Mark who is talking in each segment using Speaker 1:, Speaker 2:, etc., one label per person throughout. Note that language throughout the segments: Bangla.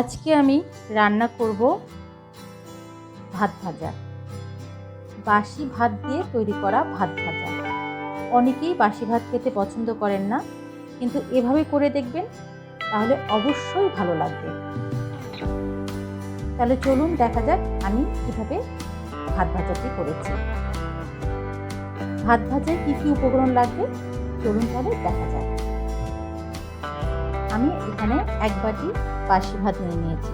Speaker 1: আজকে আমি রান্না করব ভাত ভাজা। বাসি ভাত দিয়ে তৈরি করা ভাত ভাজা। অনেকেই বাসি ভাত খেতে পছন্দ করেন না, কিন্তু এভাবে করে দেখবেন, তাহলে অবশ্যই ভালো লাগবে। তাহলে চলুন দেখা যাক আমি কীভাবে ভাত ভাজাটি করেছি। ভাত ভাজায় কী কী উপকরণ লাগবে, চলুন তাহলে দেখা যাক। আমি এখানে এক বাটি বাসি ভাত নিয়ে নিয়েছি।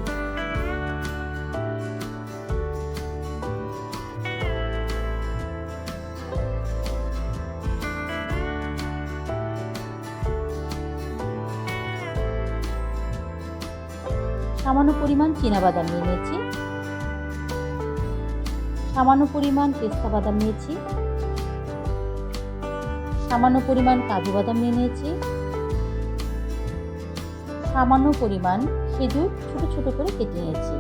Speaker 1: সামান্য পরিমাণ বাদাম নিয়ে নিয়েছি। সামান্য পরিমাণ পেস্তা বাদাম নিয়েছি। সামান্য পরিমাণ কাজু বাদাম নিয়ে নিয়েছি। সামান্য পরিমাণ খেজুর ছোট ছোট করে কেটে নিয়েছি।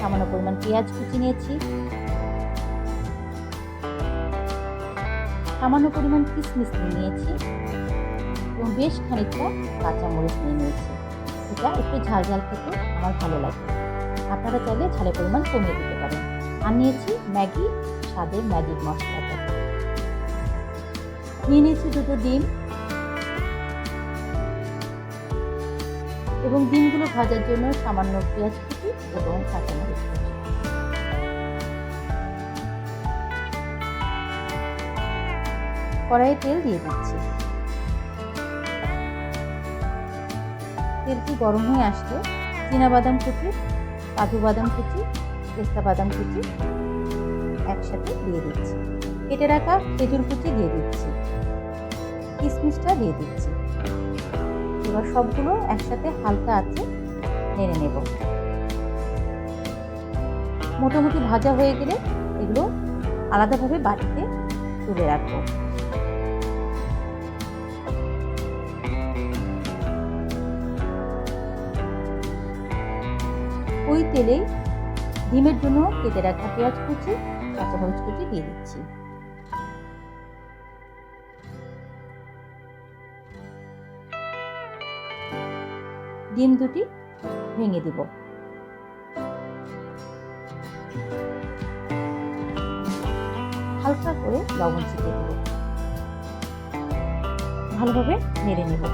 Speaker 1: সামান্য পরিমাণ পেঁয়াজ কুচি নিয়েছি। সামান্য পরিমাণ কিশমিশ নিয়ে নিয়েছি। এবং বেশ খানিকটা কাঁচামরিচ নিয়ে নিয়েছি। এটা একটু ঝাল ঝাল খেতে আমার ভালো লাগে। আপনারা চাইলে ঝালের পরিমাণ কমিয়ে দিতে পারেন। আর নিয়েছি ম্যাগি, স্বাদের ম্যাজিক মশলাটা। নিয়ে নিয়েছি দুটো ডিম। এবং ডিমগুলো ভাজার জন্য সামান্য পেঁয়াজ কুচি এবং কাঁচামরিচ কুচি। কড়াইয়ে তেল দিয়ে দিচ্ছি। তেলটি গরম হয়ে আসলে বাদাম কুচি, কাজু বাদাম কুচি, পেস্তা বাদাম কুচি একসাথে দিয়ে দিচ্ছি। কেটে রাখা খেজুর কুচি দিয়ে দিচ্ছি। কিশমিশটা দিয়ে দিচ্ছি। এবার সবগুলো একসাথে হালকা আছে নেড়ে নেব। মোটামুটি ভাজা হয়ে গেলে এগুলো আলাদাভাবে বাটিতে তুলে রাখব। ওই তেলেই ডিমের জন্য কেটে রাখা পেঁয়াজ কুচি, কাঁচামরিচ কুচি দিয়ে দিচ্ছি। ডিম দুটি ভেঙে দিব। হালকা করে লবণ ছিটিয়ে দেব। ভালোভাবে নেড়ে নেব।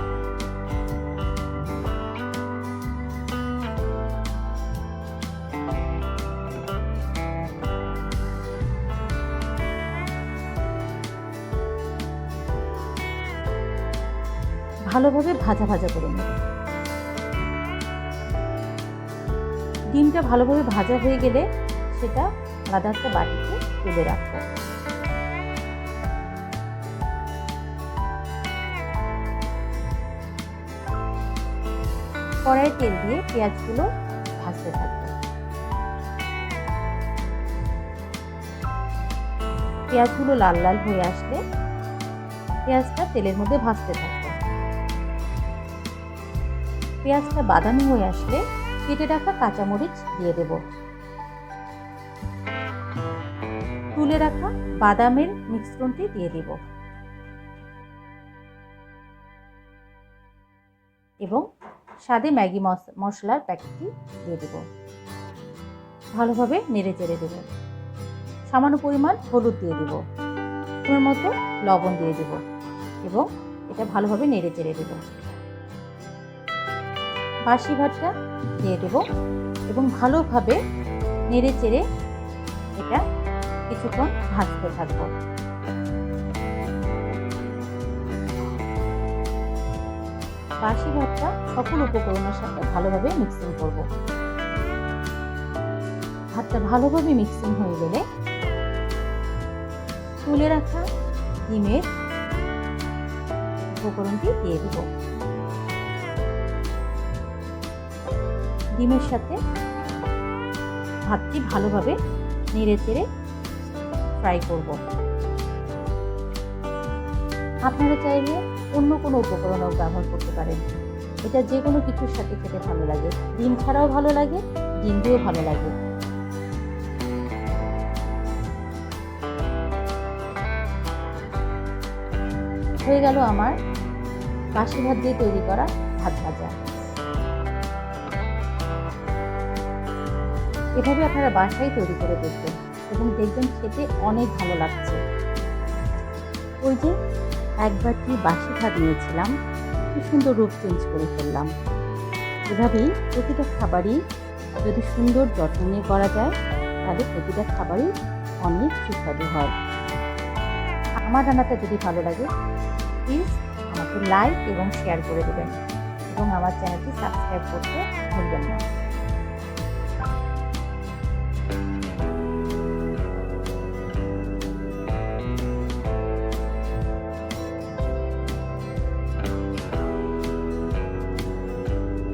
Speaker 1: ভালোভাবে ভাজা ভাজা করে নেব। ডিমটা ভালোভাবে ভাজা হয়ে গেলে সেটা আলাদা একটা বাটিতে তুলে রাখব। কড়াই তেল দিয়ে পেঁয়াজগুলো ভাজতে থাকব। পেঁয়াজগুলো লাল লাল হয়ে আসলে পেঁয়াজটা তেলের মধ্যে ভাজতে থাকব। পেঁয়াজটা বাদামি হয়ে আসলে কেটে রাখা কাঁচামরিচ দিয়ে দেব। তুলে রাখা বাদামের মিশ্রণটি দিয়ে দেব। এবং স্বাদে ম্যাগি মশলার প্যাকেটটি দিয়ে দেব। ভালোভাবে নেড়ে চেড়ে দেব। সামান্য পরিমাণ হলুদ দিয়ে দেব। তোমার মতো লবণ দিয়ে দেব এবং এটা ভালোভাবে নেড়ে চেড়ে দেব। বাসি ভাতটা দিয়ে দেব এবং ভালোভাবে নেড়ে চেড়ে এটা কিছুক্ষণ ভাজতে থাকব। বাসি ভাতটা সকল উপকরণের সাথে ভালোভাবে মিক্সিং করব। ভাতটা ভালোভাবে মিক্সিং হয়ে গেলে তুলে রাখা ডিমের উপকরণটি দিয়ে দেব। ডিমের সাথে ভাতটি ভালোভাবে নেড়ে চেড়ে ফ্রাই করব। আপনারা চাইলে অন্য কোনো উপকরণও ব্যবহার করতে পারেন। এটা যে কোনো কিছুর সাথে খেতে ভালো লাগে। ডিম ছাড়াও ভালো লাগে, ডিম দিয়েও ভালো লাগে। হয়ে গেল আমার বাসি ভাত দিয়ে তৈরি করা ভাত ভাজা। এভাবে আপনারা বাসায় তৈরি করে দেখবেন এবং দেখবেন খেতে অনেক ভালো লাগছে। ওই যে একবার কি বাসি ভাত নিয়েছিলাম, কি সুন্দর রূপ চেঞ্জ করে ফেললাম। এভাবেই প্রতিটা খাবারই যদি সুন্দর যত্ন নিয়ে করা যায়, তাহলে প্রতিটা খাবারই অনেক সুস্বাদু হয়। আমার রান্নাটা যদি ভালো লাগে প্লিজ আমাকে লাইক এবং শেয়ার করে দেবেন এবং আমার চ্যানেলটি সাবস্ক্রাইব করতে ভুলবেন না।